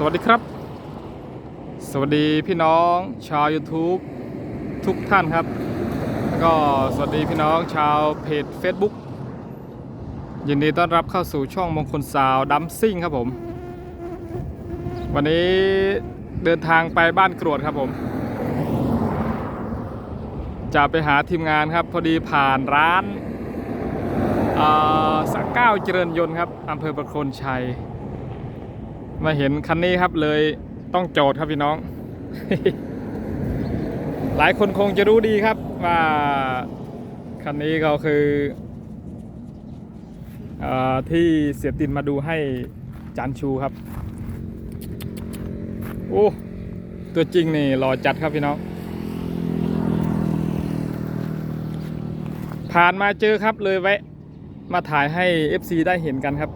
สวัสดีครับ สวัสดีพี่น้องชาว YouTube ทุกท่านครับ แล้วก็สวัสดีพี่น้องชาวเพจ Facebook ยินดีต้อนรับเข้าสู่ช่องมงคลสาวดัมซิ่งครับผม วันนี้เดินทางไปบ้านกรวดครับผม จะไปหาทีมงานครับ พอดีผ่านร้านอ่าสะเก้าเจริญยนต์ครับอำเภอประโคนชัย มาเห็นคันนี้ครับเลยต้องโจทย์ครับพี่น้อง หลายคนคงจะรู้ดีครับว่าคันนี้ก็คือออที่เสียตินมาดูให้จานชูครับ โอ้ตัวจริงนี่หล่อจัดครับพี่น้อง ผ่านมาเจอครับเลยแวะมาถ่ายให้ FC ได้เห็นกันครับ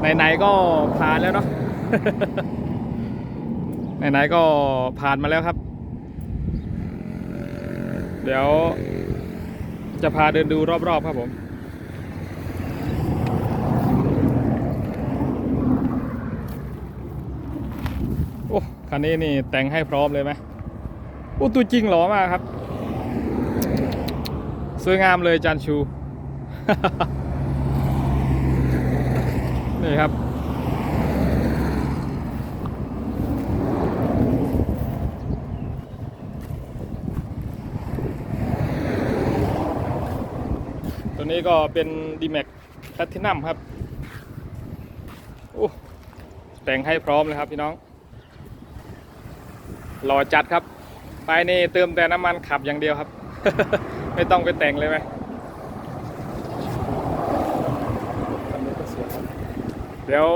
ไหนๆก็ผ่านแล้วเนาะไหนๆก็ผ่านมาแล้วครับ เดี๋ยวจะพาเดินดูรอบๆครับผมโอ้คันนี้นี่แต่งให้พร้อมเลยไหมโอ้ตัวจริงหล่อมากครับ สวยงามเลยจานชู นี่ครับ ตัวนี้ก็เป็น d m a x Platinum ครับโอ้แต่งให้พร้อมเลยครับพี่น้องรอจัดครับ ไปนี่เติมแต่น้ำมันขับอย่างเดียวครับ ไม่ต้องไปแต่งเลยไหมคันนี้ก็สวยครับ เดี๋ยว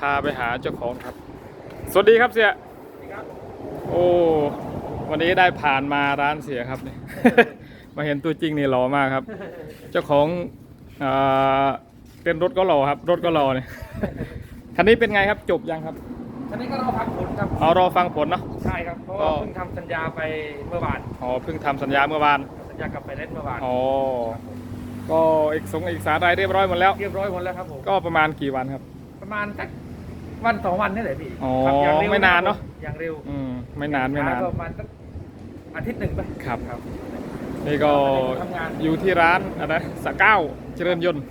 พาไปหาเจ้าของครับ สวัสดีครับเสียโอ้วันนี้ได้ผ่านมาร้านเสียครับนี่ มาเห็นตัวจริงนี่หล่อมากครับ เจ้าของเอ่อเต้นรถก็หล่อครับ รถก็หล่อเนี่ยคันนี้เป็นไงครับจบยังครับอันนี้ก็รอพักผลครับ เอารอฟังผลเนาะ ใช่ครับเพราะก็ว่าเพิ่งทำสัญญาไปเมื่อวานอ๋อเพิ่งทำสัญญาเมื่อวานสัญญากับไปเล่นเมื่อวานอ๋อก็เอกสงเอกสารอะไรเรียบร้อยหมดแล้ว เรียบร้อยหมดแล้วครับผมก็ประมาณกี่วันครับ ประมาณสักวันสองวันนี่แหละพี่อ๋อครับย่งเร็วไม่นานเนอะ อย่างเร็วอืมไม่นานไม่นาน ช้ก็ประมาณสักอาทิตย์หนึ่งไปครับ ครับ นี่ก็ทำงาน อยู่ที่ร้านอะไรสะเก้าเจริญยนต์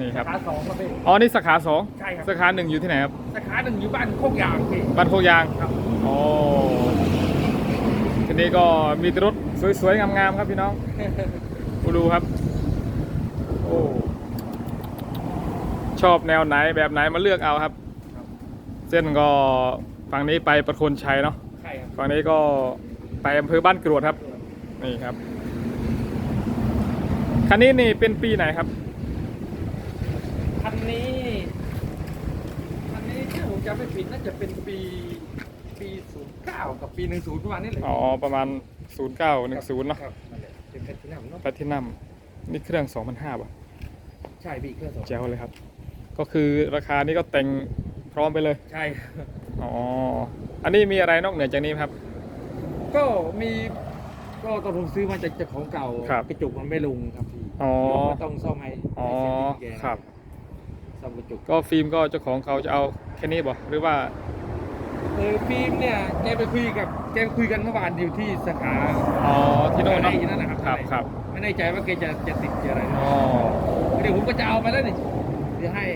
นี่ครับสาขาสองครับพี่ อ๋อนี่สาขาสองใช่ครับ สาขาหนึ่งอยู่ที่ไหนครับสาขาหนึ่งอยู่บ้านโคกยางพี่บ้านโคกยางครับอ๋อทีนี้ก็มีแต่รถสวยๆงามๆครับพี่น้อง กูดูครับ โอ้ ชอบแนวไหนแบบไหนมาเลือกเอาครับ เส้นก็ฝั่งนี้ไปประโคนชัยเนาะใช่ครับฝั่งนี้ก็ไปอำเภอบ้านกรวดครับ นี่ครับ คันนี้นี่เป็นปีไหนครับ คันนี้คันนี้ถ้าผมจำไม่ผิดน่าจะเป็นปีปีศูนย์เก้ากับปีหนึ่งศูนย์ประมาณนี้เลยอ๋อประมาณ 0910 เนาะครับนั่นแหละเป็นแพลตินัมเนาะแพลทินัมนี่เครื่อง2,500ป่ะใช่พี่เครื่องสอง แจ๋วเลยครับ ก็คือราคานี้ก็แต่งพร้อมไปเลย ใช่อ๋อ อันนี้มีอะไรนอกเหนือจากนี้ไหมครับ ก็มีก็ตอนผมซื้อมาจากเจ้าของเก่าครับ กระจกมันไม่ลงครับพี่อ๋อก็ต้องซ่อมให้อ๋อ ให้เสจที่แกครับ ซ่อมกระจกก็ฟิล์มก็เจ้าของเขาจะเอาแค่นี้บ่หรือว่า เออฟิล์มเนี่ยแกไปคุยกับแกไปคุยกันเมื่อวานอยู่ที่สาขา อ๋อ ที่โน่นเนาะที่นั่นนะครับ ครับ ครับ ไม่แน่ใจว่าแกจะจะติดจะอะไรนะอ๋อ เดี๋ยวผมก็จะเอาไปแล้วนี่ เดี๋ยวให้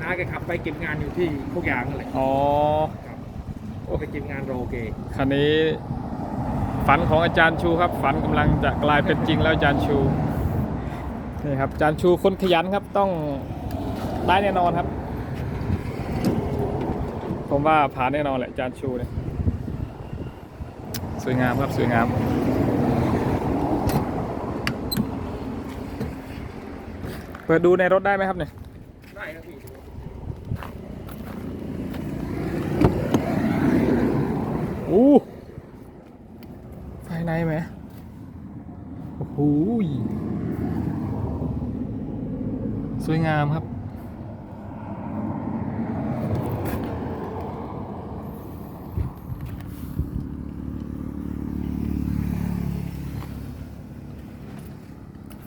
น้าแกขับไปเก็บงานอยู่ที่พวกยางนั่นแหละอ๋อครับก็ไปเก็บงานรอแกคันนี้ฝันของอาจารย์ชูครับ ฝันกำลังจะกลายเป็นจริงแล้วอาจารย์ชูนี่ครับอาจารย์ชูคนขยันครับต้องได้แน่นอนครับ ผมว่าผ่านแน่นอนแหละอาจารย์ชูเนี่ยสวยงามครับสวยงามเปิดดูในรถได้ไหมครับเนี่ย ได้ครับพี่อู้ภายในไหมโอ้โหยสวยงามครับ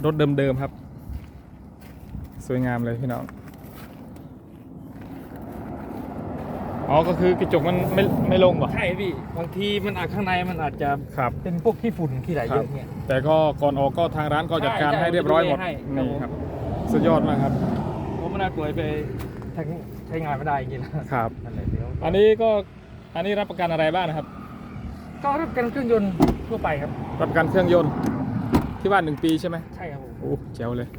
รถเดิมๆครับ สวยงามเลยพี่น้อง อ๋อก็คือกระจกมันไม่ไม่ลงป่ะ ใช่พี่บางทีมันอาจข้างในมันอาจจะครับ เป็นพวกขี้ฝุ่นขี้ไหลเยอะเนี่ย แต่ก็ก่อนออกก็ทางร้านก็จัดการใช่ให้เรียบร้อยหมดให้นี่คครัรับบสุดยอดมากครับผมไม่น่าป่วยไปใช้ใช้งานไม่ได้จริงๆนะครับครับ นั่นแหละเดี๋ยวอันนี้ก็อันนี้รับประกันอะไรบ้างนะครับ ก็รับประกันเครื่องยนต์ทั่วไปครับ รับประกันเครื่องยนต์ที่ว่าหนึ่งปีใช่ไหมใช่ครับผมโอ้แจ๋วเลย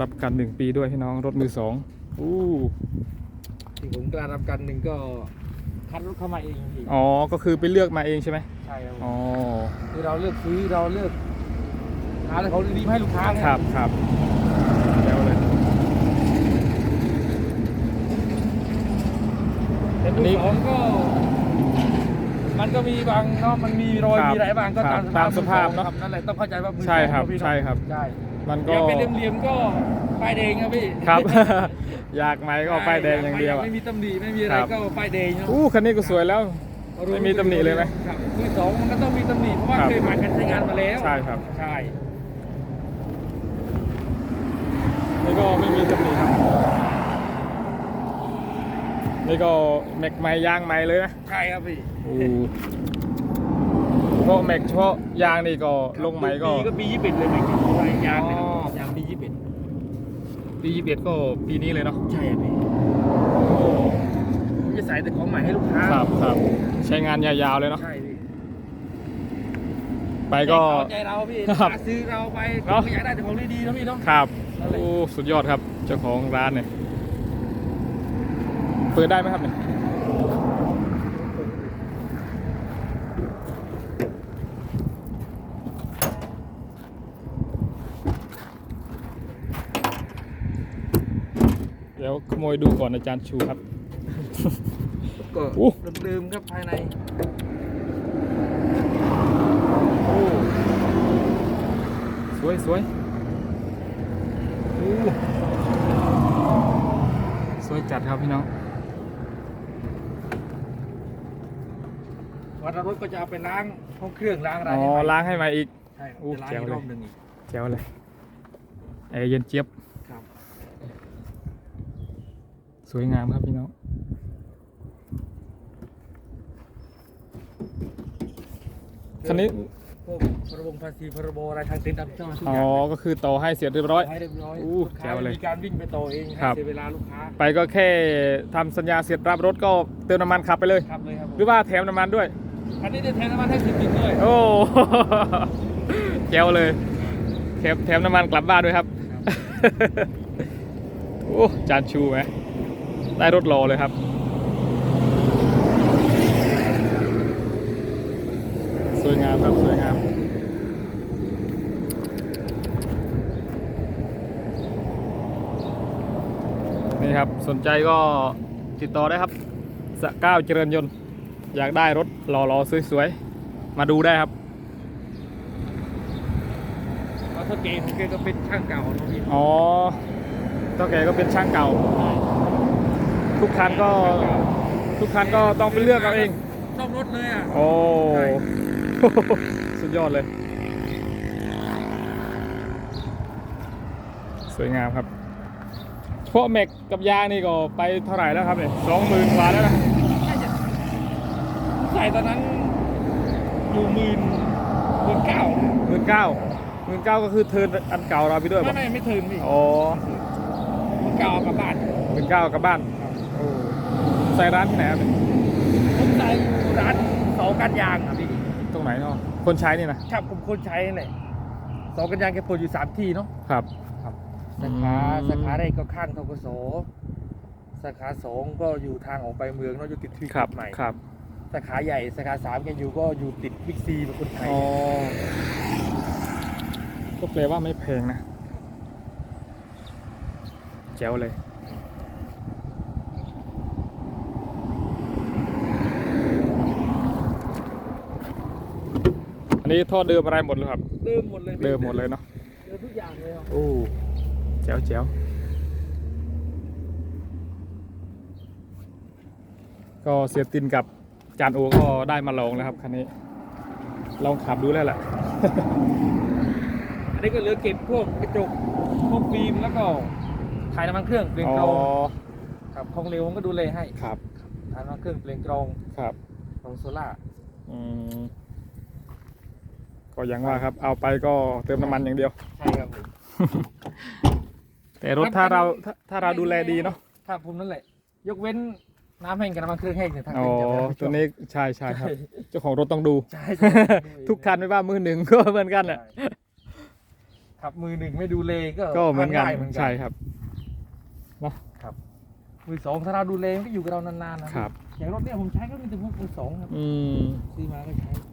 รับประกันหนึ่งปีด้วยพี่น้องรถมือสองอู้ ที่ผมกล้ารับประกันหนึ่งก็คัดรถเข้ามาเองพี่อ๋อ ก็คือไปเลือกมาเองใช่ไหมใช่ครับผมอ๋อ คือเราเลือกซื้อเราเลือกหาอะไรเขาดีๆมาให้ลูกค้าไงครับครับแจ๋วเลย แต่อันนี้มือสองก็ มันก็มีบางเนาะมันมีรอยครับมีอะไรบางก็ครับตามตามสภาพมือเนอะสองนั่นแหละต้องเข้าใจว่ามือใช่ครับสองพี่เนอะใช่ครับ ใช่มันอก็ย่าเป็นเหลี่ยมๆก็ ป้ายแดงครับพี่ครับ อยากไหมก็ป้ายแดงอย่างเดียวอะ ไม่มีตำหนิไม่มีอะไรครับ ก็ป้ายแดงเนาะอู้คันนี้ก็สวยแล้ว ไม่มีตำหนิเลยไหม ครับมือสองมันก็ต้องมีตำหนิเพราะว่าครับ เคยผ่านการใช้งานมาแล้วใช่ครับ ใช่นี่ก็ไม่มีตำหนิครับ นี่ก็แม็กไม้ยางไม้เลยนะใช่ครับพี่อู้เพราะแม็กเฉพาะยางนี่ก็ลงไม้ก็ ปีก็ปียี่สิบเลยไหมใช่ยางเนยครับ อ๋อ ยางปียี่สิบ ปียี่สิบเอ็ดก็ปีนี้เลยเนาะใช่ครับพี่ผมจะใส่แต่ของใหม่ให้ลูกค้าครับครับใช้งานยาวๆเลยเนาะใช่พี่ไปก็ ใจเราพี่ครับหาซื้อเราไปเนอะก็อยากได้แต่ของดีๆนะพี่เนาะครับนั่นแหละโอ้สุดยอดครับเจ้าของร้านเนี่ยเปิดได้ไหมครับเนี่ย เดี๋ยวข โมยดูก่อนอาจารย์ชูครับ ก็อู้ลืมๆครับภายใน โอ้สวยสวยโอ้สวยจัดครับพี่น้อง วันรถก็จะเอาไปล้างห้องเครื่องล้างอะไรอ๋อให้ใหม่ล้างให้ใหม่อีก ใช่อู้จะล้างแจ๋วเลยอีกรอบหนึ่งอีก แจ๋วเลยแอร์เย็นเจี๊ยบ ครับ สวยงามครับพี่น้องคันนี้พวกพรบภาษีพรบอะไรทางเต็นท์ทำช่องทุกอ๋ออย่างก็คือต่อให้เสร็จเรียบร้อย ให้เรียบร้อยอู้ลูกค้าแจ๋วเลยมีการวิ่งไปต่อเองให้ครับเสียเวลาลูกค้าไปก็แค่ทำสัญญาเสร็จรับรถก็เติมน้ำมันขับไปเลย ครับเลยครับผมหรือว่าแถมน้ำมันด้วย อันนี้ได้แทนน้ำมันให้สิบลิตรด้วยโอ้ แจ๋วเลยแถมแถมน้ำมันกลับบ้านด้วยครับ โอ้ จานชูไหม ได้รถรอเลยครับ สวยงามครับสวยงามนี่ครับสนใจก็ติดต่อได้ครับสะก้าวเจริญยนต์ อยากได้รถหล่อๆสวยๆ มาดูได้ครับเพราะถ้าเกของแกก็เป็นช่างเก่าเนอะพี่อ๋อเท่าแกก็เป็นช่างเก่า ทุกคันก็ทุกคันก็ต้องไปเลือกเอาเองซ่อมรถเลยอะโอ้ใช่สุดยอดเลย สวยงามครับเพราะแม็กกับยางนี่ก็ไปเท่าไหร่แล้วครับเนี่ยสองหมื่นกว่าแล้วนะใส่ตอนนั้นอยู่หมื่นหมื่นเก้าหมื่นเก้าหมื่นเก้าก็คือเทิร์นอันเก่าเราไปด้วยไม่ป่ะไม่ไม่ถึงพี่อ๋อหมื่นเก้าเอากลับบ้านหมื่นเก้ากลับบ้านโอ้ ใส่ร้านที่ไหนครับเนี่ยผมใส่อยู่ร้านเสากันยางอะพี่ตรงไหนเนาะคนใช้นี่นะครับผมคนใช้นั่นแหละเสากันยางแกเปิดอยู่สามที่เนาะครับสาขาอืมสาขาแรกก็ข้างทกศสาขาสองก็อยู่ทางออกไปเมืองเนาะอยู่ติดที่ครับใหม่ครับสาขาใหญ่สาขาสามแกอยู่ก็อยู่ติดบิ๊กซีเป็นคนไทยอ๋อก็แปลว่าไม่แพงนะแจ๋วเลย นนี้ท่อเดิมอะไรหมดเลยครับ เดิมหมดเลยเดิมหมดเลยเนาะเดิมทุกอย่างเลยเนาะโอ้แจ๋วแจ๋วก็เสียตินกับจานโอก็ได้มาลองแล้วครับคันนี้ ลองขับดูแล้วแหละ อันนี้ก็เหลือเก็บพวกกระจกพวกฟิล์มแล้วก็ถ่ายน้ำมันเครื่องเปลี่ยนอ๋อเกลาครับของเหลวผมก็ดูแลให้ครับฐานว่าเครื่องเปล่งกรองครับของโซล่าอืม ก็อย่างว่าครับเอาไปก็เติมน้ำมันอย่างเดียว ใช่ครับผมแต่รถถ้าเราถ้าถ้าเราดูแลดีเนาะครับผมนั่นแหละ ยกเว้นน้ำแห้งกับน้ำมันเครื่องแห้งเนี่ยทางอ๋อเครื่องจะไม่รับผิดชอบตัวนี้ใช่ใช่ครับ เจ้าของรถต้องดู ใช่ใช่ทุกคันไม่ว่ามือหนึ่งก็เหมือนกันแหละใช่ครับมือหนึ่งไม่ดูเลก็ก็เหมือนกันพังได้เหมือนกันใช่ครับ มือสองถ้าเราดูเลมันก็อยู่กับเรานานๆนะครับ อย่างรถเนี่ยผมใช้ก็มีแต่พวกมือสองครับอืม ซื้อมาก็ใช้โอ้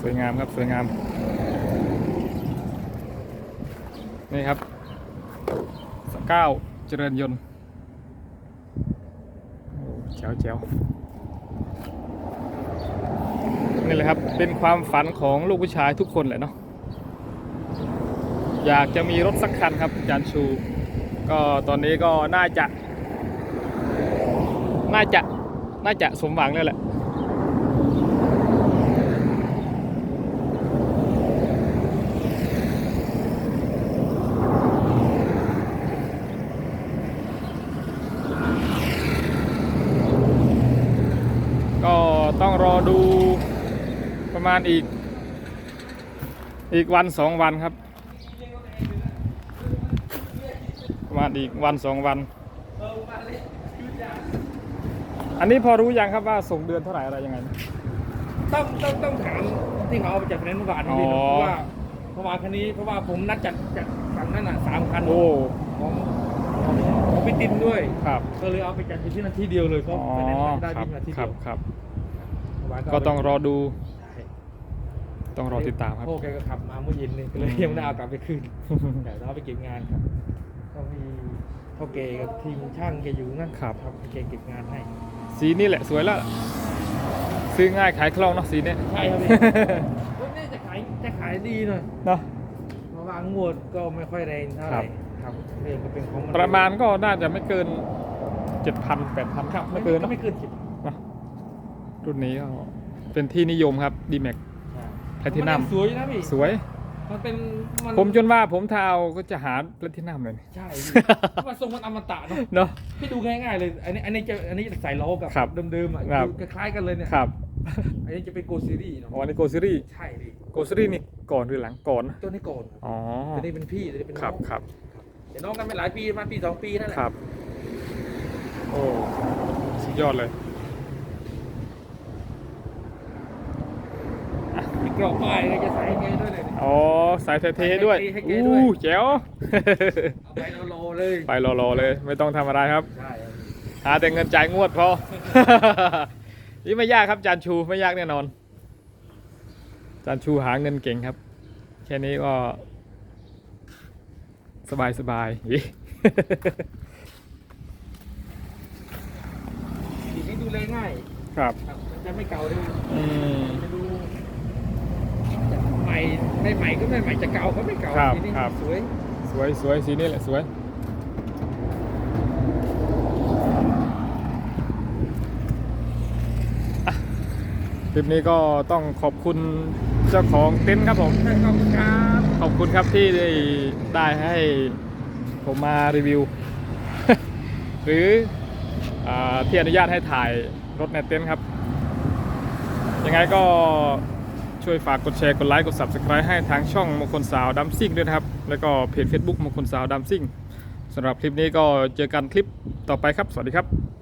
สวยงามครับสวยงาม นี่ครับสเก้าเจริญยนต์โอ้แจ๋วแจ๋วนี่แหละครับเป็นความฝันของลูกผู้ชายทุกคนแหละเนาะอยากจะมีรถสักคันครับอาจารย์ชู ก็ตอนนี้ก็น่าจะ น่าจะน่าจะสมหวังเลยแหละ ก็ต้องรอดูประมา ณอีก อีกวันสองวันครับ ประมาณอีกวันสองวัน อันนี้พอรู้ยังครับว่าส่งเดือนเท่าไหร่อะไรยังไง ต้องต้องต้องถามที่เขาเอาไปจัดไฟแนนซ์เมื่อวานนี้อ๋อเพราะว่าเพราะว่าคันนี้เพราะว่าผมนัดจัดจัดฝั่งนั้นอะสามคันโอ้ของของของพี่ตินด้วยครับก็เลยเอาไปจัดอยู่ที่นาทีเดียวเลยเพอ๋ราะอไฟแนนซ์ได้ครับที่นาทีครัเดีบยวครับเมื่วานก็ต้องรอดูใช่ ต้องรอติดตามครับ โอ้แกก็ขับมาเมื่อเย็นเลยก็เลยอืมยังไม่ได้เอากลับไปคืนแต่เราเอาไปเก็บงานครับ ก็มีเท่าเกกับทีมช่างแกอยู่นะครับ ครับแกเก็บงานให้ สีนี่แหละสวยแล้ว ซื้อง่ายขายคล่องเนาะสีเนี้ยใช่ครับพี่รถนี่จะขายจะขายดีหน่อยเนาะเพราะว่างวดก็ไม่ค่อยแรงเท่าไหร่ครับเองก็เป็นของนประมาณก็น่าจะไม่เกินเจ็ดพันแปดพันครับ ไม่เกินเนอะไม่เกินสิบรุ่นนี้ก็เป็นที่นิยมครับ d m a x แพลทินัมสวยนะพี่สวย มันเป็นมันผมจนว่าผมถ้าเอาก็จะหาแพลทินัมเลย ใช่พี่มันทรงมันอมตะเนาะเนาะพี่ดูง่ายๆเลย อันนี้อันนี้จะอันนี้จะใส่ล้อกับครับเดิมๆอะครับ ดูคล้ายๆกันเลยเนี่ยครับอันนี้จะเป็นโกซีรีส์เนาะอ๋ออันนี้โกซีรีใช่พี่โกซีรีนี่ก่อนหรือหลังก่อนนะตัวนี้ก่อนอ๋อตัวนี้เป็นพี่ตัวนี้เป็นน้องครับครับเดี๋ยวน้องกันไม่หลายปีประมาณปีสองปีนั่นแหละ ครับ โอ้สุดยอดเลย มี กรอบป้ายเลยจะใส่ไงด้วยเลย อ๋อสายเท่ๆด้วยให้เก๋ด้วย อู้แจ๋วเอาไปโลๆเลย ไปรอๆเลย ไม่ต้องทำอะไรครับ ใช่ครับหาแต่เงินจ่ายงวดพอ นี่ไม่ยากครับจานชูไม่ยากแน่นอนจานชูหาเงินเก่งครับ แค่นี้ก็ สบายสบายๆอิสีนี้ดูเลยง่ายครับ ครับมันจะไม่เก่าเลยอืม จะดูให ม่ไม่ใหม่ก็ไม่ใหม่จะเก่าก็ไม่เก่าครับสีนี้ครับ สวยสวยสวยสีนี้แหละสวย อะคลิปนี้ก็ต้องขอบคุณเจ้าของเต็นท์ครับผม ขอบคุณครับขอบคุณครับที่ได้ได้ให้ผมมารีวิว หรืออาที่อนุญาตให้ถ่ายรถในเต็นท์ครับ ยังไงก็ ช่วยฝากกดแชร์กดไลค์กด Subscribe ให้ทางช่องมงคลสาวดัมซิ่งด้วยนะครับ แล้วก็เพจ Facebook มงคลสาวดัมซิ่งสำหรับคลิปนี้ก็เจอกันคลิปต่อไปครับ สวัสดีครับ